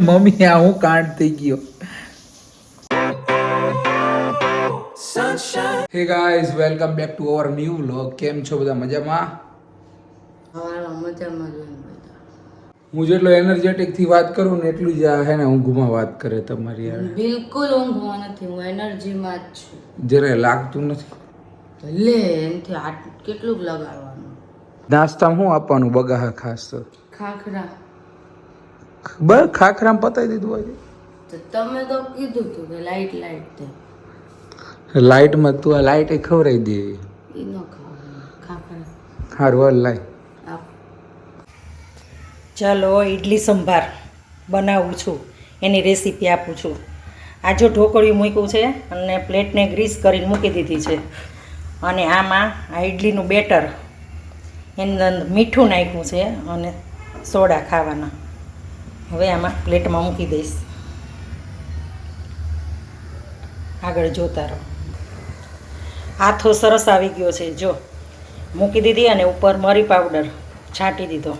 Mummy આ હું કાંડ થઈ ગયો. Hey guys welcome back to our new vlog કેમ છો બધા? મજામાં? હું જેટલો એનર્જેટિકથી વાત કરું ને એટલું જ આ હે ને ઊંઘમાં વાત કરે તમારી યાર. બિલકુલ ઊંઘમાં નથી હું એનર્જીમાં જ છું. જરાય લાગતું નથી. લે એમથી કેટલું લગાડવાનું. નાસ્તામાં શું આપવાનું બગાહા ખાસ તો. ખાખરા. બસ ખાખરામ પતાવી દીધું આજે. તો તમે તો કીધું હતું કે લાઈટ લાઈટ તે લાઇટમાં તું આ લાઇટ ખવડાવી દે. એ ન ખાખરા. હારું હાલ લાય. ચાલો ઇડલી સંભાર બનાવું છું. એની રેસીપી આપું છું. આ જો ઢોકળિયું મૂક્યું છે અને પ્લેટને ગ્રીસ કરીને મૂકી દીધી છે. અને આમાં આ ઇડલીનું બેટર એની અંદર મીઠું નાખ્યું છે અને સોડા ખાવાના. હવે આમાં પ્લેટમાં મૂકી દઈશ. આગળ જોતા રહો. આથો સરસ આવી ગયો છે, જો. મૂકી દીધી અને ઉપર મરી પાવડર છાંટી દીધો.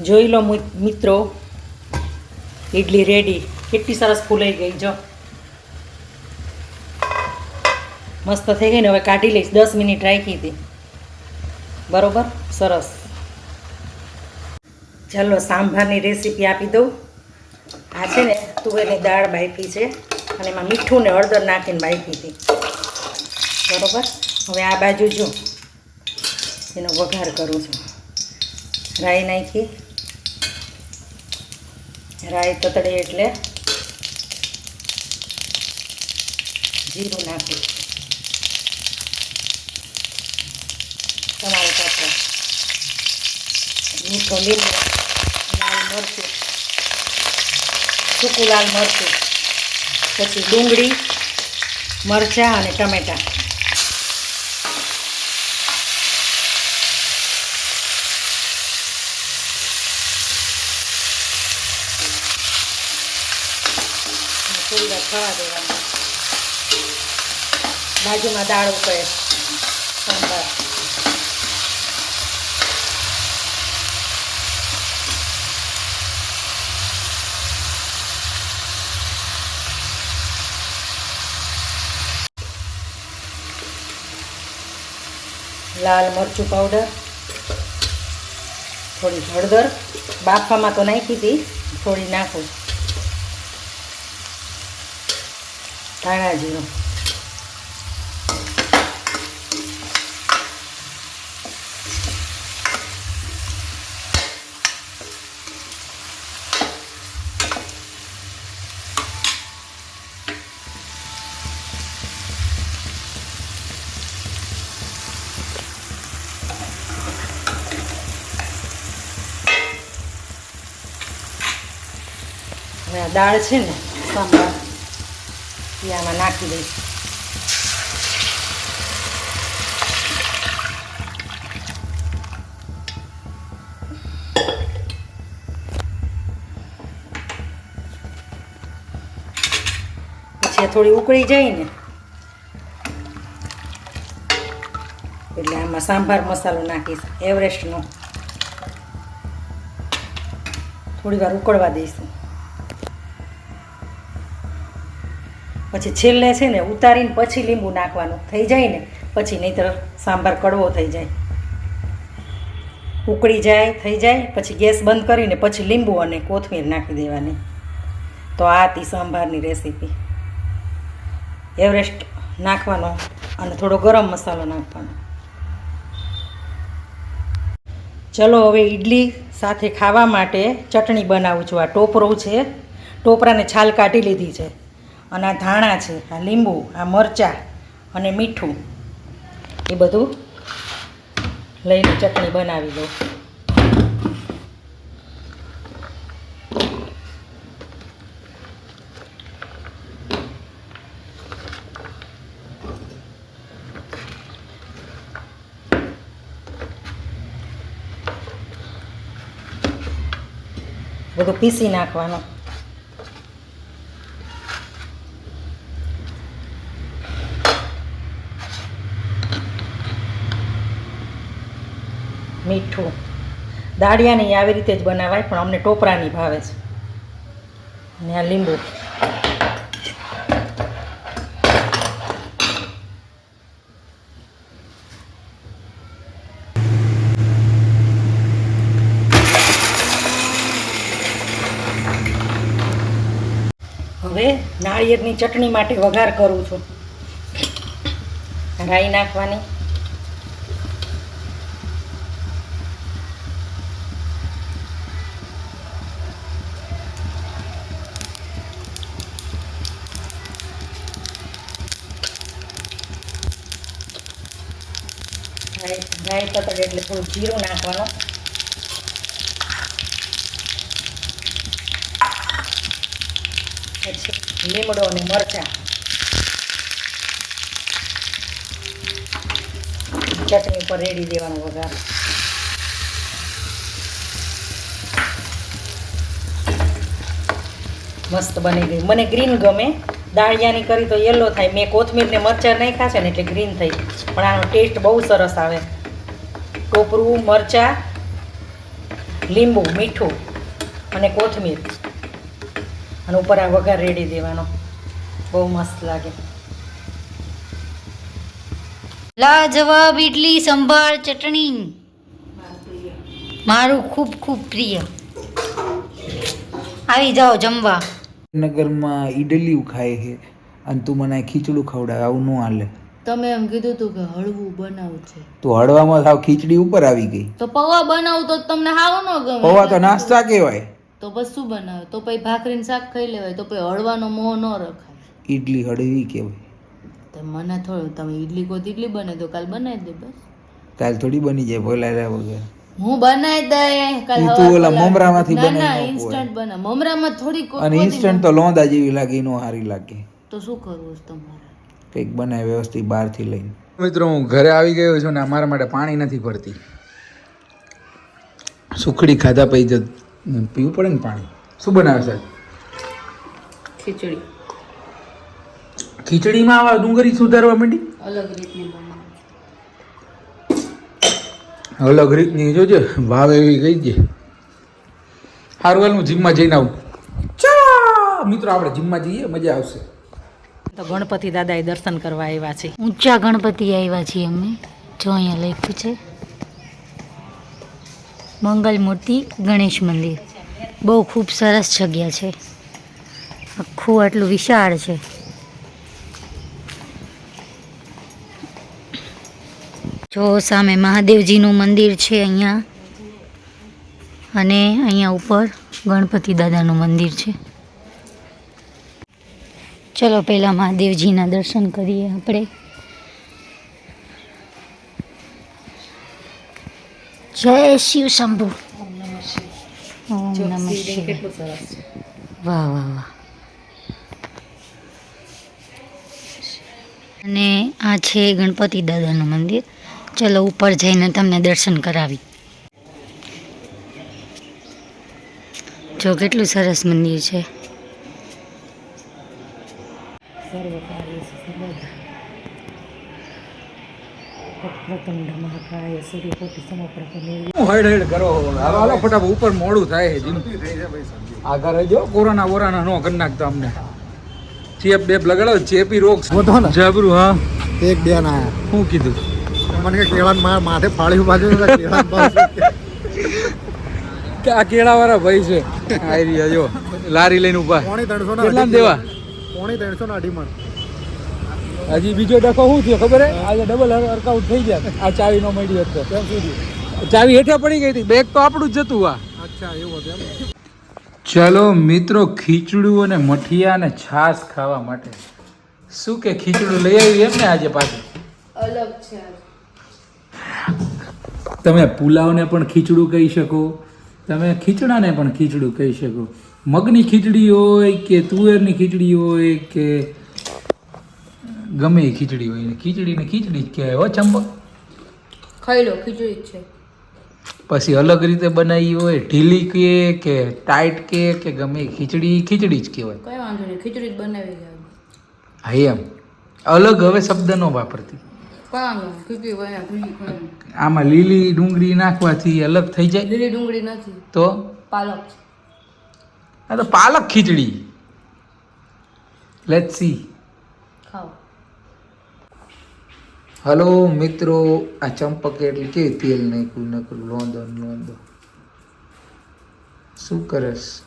જોઈ લો મિત્રો ઇડલી રેડી. કેટલી સરસ ફૂલાઈ ગઈ, જો. મસ્ત થઈ ગઈ ને, હવે કાઢી લઈશ. દસ મિનિટ રાખી હતી. બરોબર? સરસ. ચાલો, સાંભારની રેસીપી આપી દઉં. આ છે ને તુવેરની દાળ બાફી છે અને એમાં મીઠું ને હળદર નાખીને બાફી હતી. બરોબર? હવે આ બાજુ જો. એનો વઘાર કરું છું. રાઈ નાખી. રાઈ તતડે એટલે જીરું નાખી. તમારે મીઠો લીંબુ લાલ મરચું, સૂકું લાલ મરચું, પછી ડુંગળી, મરચાં અને ટમેટાં. થોડી વાર દેવાનું. બાજુમાં દાળ ઉકળે સંભાર. લાલ મરચું પાવડર થોડી હળદર બાફામાં તો નાખી હતી થોડી નાખું. ધાણા જીરું. દાળ છે ને, સાંભાર. એ આમાં નાખી દઈશ. પછી થોડી ઉકળી જાય ને, એટલે આમાં સાંભાર મસાલો નાખીશ, એવરેસ્ટનો. થોડી વાર ઉકળવા દઈશું. પછી છેલ્લે છે ને ઉતારીને પછી લીંબુ નાખવાનું. થઈ જાય ને, પછી નહીંતર સાંભાર કડવો થઈ જાય. ઉકળી જાય, થઈ જાય, પછી ગેસ બંધ કરીને પછી લીંબુ અને કોથમીર નાખી દેવાની. તો આ હતી સાંભારની રેસીપી. એવરેસ્ટ નાખવાનો અને થોડો ગરમ મસાલો નાખવાનો. ચલો હવે ઈડલી સાથે ખાવા માટે ચટણી બનાવું છું. આ ટોપરું છે. ટોપરાને છાલ કાઢી લીધી છે. અને આ ધાણા છે, આ લીંબુ, આ મરચાં અને મીઠું. એ બધું લઈને ચટણી બનાવી દઉં. બધું પીસી નાખવાનું. મીઠું. દાળિયાની આવી રીતે જ બનાવાય, પણ અમને ટોપરાની ભાવે છે. અને આ લીંબુ. હવે નાળિયેરની ચટણી માટે વઘાર કરું છું. રાઈ નાખવાની. રાઈ રાઈ એટલે થોડું જીરું નાખવાનું. પછી લીમડો અને મરચાં. ચટણી ઉપર રેડી દેવાનું વઘાર. મસ્ત બની ગઈ. મને ગ્રીન ગમે. દાળિયાની કરી તો યલો થાય. મેં કોથમીર ને મરચાં નાખ્યા છે ને એટલે ગ્રીન થઈ પણ આનો ટેસ્ટ બહુ સરસ આવે. ટોપરું મરચાં લીંબુ મીઠું અને કોથમીર. અને ઉપર આ વઘાર રેડી દેવાનો. બહુ મસ્ત લાગે. લાજવાબ ઇડલી સંભાર ચટણી. મારું ખૂબ ખૂબ પ્રિય. આવી જાઓ જમવા. નગરમાં ઈડલી ખાય છે. અને તું મને ખીચડું ખવડાવે આવું ન હાલે. તમે એમ કીધું તું કે હળવું બનાવું છે. તું હળવામાં સાવ ખીચડી ઉપર આવી ગઈ. તો પૌવા બનાવું તો તમને હાવ ન ગમે. પૌવા તો નાસ્તા કહેવાય. તો બસ શું બનાવે? તો પછી ભાખરીને શાક ખાઈ લેવાય તો પછી હળવાનો મોહ ન રખાય. ઈડલી હળવી કહેવાય. તો મને થોડું તમે ઈડલી કોઈ ઈડલી બને તો કાલ બનાવી દે બસ. કાલ થોડી બની જાય બોલાવ્યા વગર. હું બનાવી દે કાલ તું ઓલા મમરામાંથી બનાવી ના ઇન્સ્ટન્ટ બના. મમરામાં થોડી અને ઇન્સ્ટન્ટ તો લોંદા જેવી લાગે નો સારી લાગે. તો શું કરવું તમારે? કંઈક બનાવે વ્યવસ્થિત બહારથી લઈને. મિત્રો હું ઘરે આવી ગયો છું ને અમારા માટે પાણી નથી ભરતી. સુખડી ખાધા પછી જ પીવું પડે ને પાણી? શું બનાવે સાહેબ ખીચડી. ખીચડીમાં આવા ડુંગળી સુધારવા માંડી? અલગ રીતની અલગ રીતની જોજે ભાવ એવી ગઈ છે સારું હાલ હું જીમમાં જઈને આવું. ચા! મિત્રો આપણે જીમમાં જઈએ મજા આવશે. તો ગણપતિ દાદાએ દર્શન કરવા આવ્યા છે. ઊંચા ગણપતિ આવ્યા છીએ અમે. જો અહીંયા લખ્યું છે. મંગલ મૂર્તિ, ગણેશ મંદિર. બહુ ખૂબ સરસ જગ્યા છે. આખું આટલું વિશાળ છે. જો સામે મહાદેવજીનું મંદિર છે અહીંયા. અને અહીંયા ઉપર ગણપતિ દાદાનું મંદિર છે. ચલો પહેલાં મહાદેવજીના દર્શન કરીએ આપણે. જય શિવ શંભુ. ઓમ વાહ વાહ વાહ. અને આ છે ગણપતિ દાદાનું મંદિર. ચલો ઉપર જઈને તમને દર્શન કરાવી. જો કેટલું સરસ મંદિર છે. હાલો ફટાફટ ઉપર મોડું થાય જો કોરોના વોરાના નો કરી નાખતો અમને. ચેપ બેપ લગાડો ચેપી રોગ. જબરું હા. એક બે આયા શું કીધું? મને કે કેળા માથે ફાળી બાજુ કે આ કેળા વાળા ભાઈ છે. આવી રહ્યા જો લારી લઈને ઊભા. કેટલા દેવા? પોણી ત્રણસો ના અઢી મણ. હજી બીજો ડખો શું થયો ખબર હે? આજે ડબલ વર્કઆઉટ થઈ ગયા. આ ચાવી નો મળી હતો કેમ સુધી ચાવી હેઠે પડી ગઈ હતી. બેગ તો આપણું જ જતું આ. અચ્છા એવું હતું એમ. ચલો મિત્રો ખીચડું અને મઠિયા અને છાશ ખાવા માટે. શું કે ખીચડું લઈ આવી એમ ને આજે પાછું? અલગ છે. તમે પુલાવને પણ ખીચડું કહી શકો. તમે ખીચડાને પણ ખીચડું કહી શકો. મગની ખીચડી હોય કે તુવેરની ખીચડી હોય કે ગમે એ ખીચડી હોય ને ખીચડીને ખીચડી જ કહેવાય હો ચંપક ખાઈ લો ખીચડી જ છે. પછી અલગ રીતે બનાવી હોય ઢીલી કે કે ટાઈટ કે કે ગમે ખીચડી ખીચડી જ કહેવાય. કઈ વાંધો નહીં ખીચડી જ બનાવી હા એમ. અલગ હવે શબ્દ ન વાપરતી. આમાં લીલી ડુંગળી નાખવાથી અલગ થઈ જાય. લીલી ડુંગળી નથી તો? પાલક આ તો પાલક ખીચડી. લેટ સી હલો મિત્રો. આ ચંપક એટલે કે તેલ નાખ્યું નકરું લોંદો ને લોંદો શું કરસ?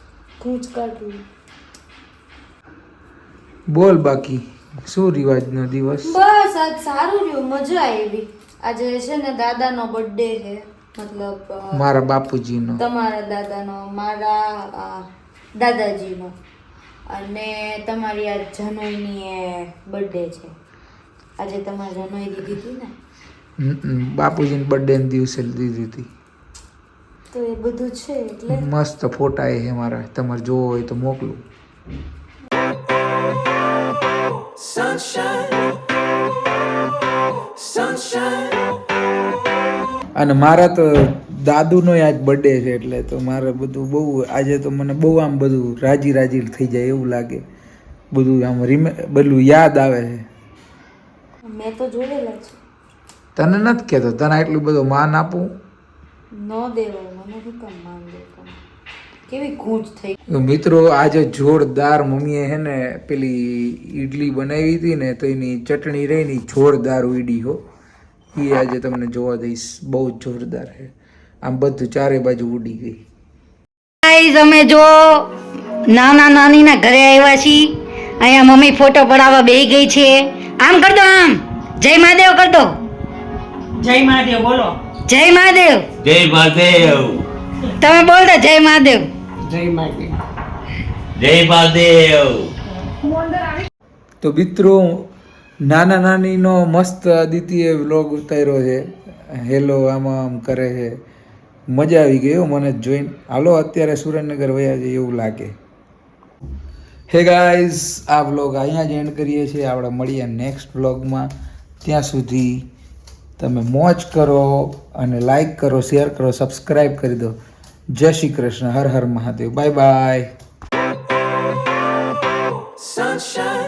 બોલ બાકી શું રિવાજનો દિવસ? બસ આજ સારું રહ્યું મજા આવી. આજે છે ને દાદાનો બર્થડે છે. મતલબ મારા મારા બાપુજીનો. તમારા દાદાનો મારા અ, દાદાજીનો. અને તમારી આ જનોઈની એ બર્થડે છે. આજે તમારે જનોઈ દીધી હતી ને? બાપુજીને બર્થડે દિવસે દીધી હતી. તો એ બધું છે એટલે? મસ્ત ફોટા એ છે મારા. તમારે જોવો હોય તો મોકલું. અને મારા તો દાદુનો આજ બર્થડે છે એટલે તો મારે બધું બહુ આજે તો મને બહુ આમ બધું રાજી રાજી થઈ જાય એવું લાગે. બધું આમ રીમે બધું યાદ આવે છે. મેં તો જોયેલા છે તને નથી કહેતો? તને એટલું બધું માન આપું? ન દેવાય મને શું કામ માન કેવી ગૂંચ થઈ મિત્રો આજે જોરદાર મમ્મીએ હે ને પેલી ઈડલી બનાવી હતી ને તો એની ચટણી રહી ને જોરદાર ઉડી હો. એ આજે તમને જોવા દઈશ. બહુ જોરદાર છે. આમ બધું ચારે બાજુ ઉડી ગઈ. ગાઈઝ અમે જો નાના નાનીના ઘરે આવ્યા છીએ. અહીંયા મમ્મી ફોટો પડાવવા બેહી ગઈ છે. આમ કર દો આમ. જય મહાદેવ કર દો. જય મહાદેવ બોલો. જય મહાદેવ. જય મહાદેવ. તમે બોલતા જય મહાદેવ. જય મહાદેવ. તો મિત્રો નાના નાનીનો મસ્ત આદિત્ય વ્લોગ ઉતાર્યો છે. હેલો આમાં આમ કરે છે. મજા આવી ગઈ મને જોઈને. હાલો, અત્યારે સુરેન્દ્રનગર વયા જઈએ એવું લાગે. હે ગાઈઝ આ બ્લોગ અહીંયા જ એન્ડ કરીએ છીએ. આપણે મળીએ નેક્સ્ટ બ્લોગમાં ત્યાં સુધી તમે મોજ કરો અને લાઈક કરો શેર કરો સબસ્ક્રાઈબ કરી દો. જય શ્રી કૃષ્ણ. હર હર મહાદેવ. Bye bye